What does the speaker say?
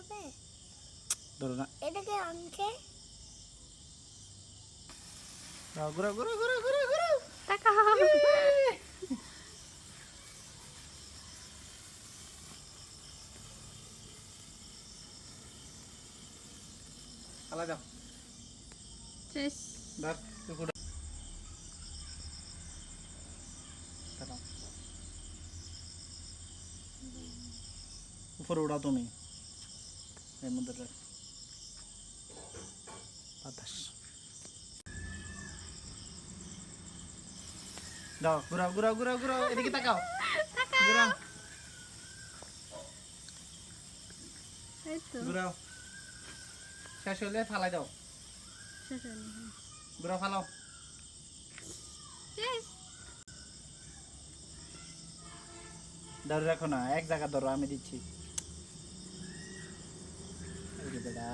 হবে? ধরো না। এটাকে আনছে। দাও, ঘুরাও ঘুরাও ঘুরাও ঘুরাও ঘুরাও টাকা আলা দাও। শেষ। তুই উপরে উড়াও তুমি। এর মধ্যে বাতাস। দাও ঘুরাও ঘুরাও ঘুরাও ঘুরাও এদিকে তাকাও। ঘুরাও। ঘুরাও। শেষ হলে ফালাই দাও। হ্যাঁ। ঘুরাও ফালাও। ধরে রাখো না এক জায়গা ধরো আমি দিচ্ছি। కదా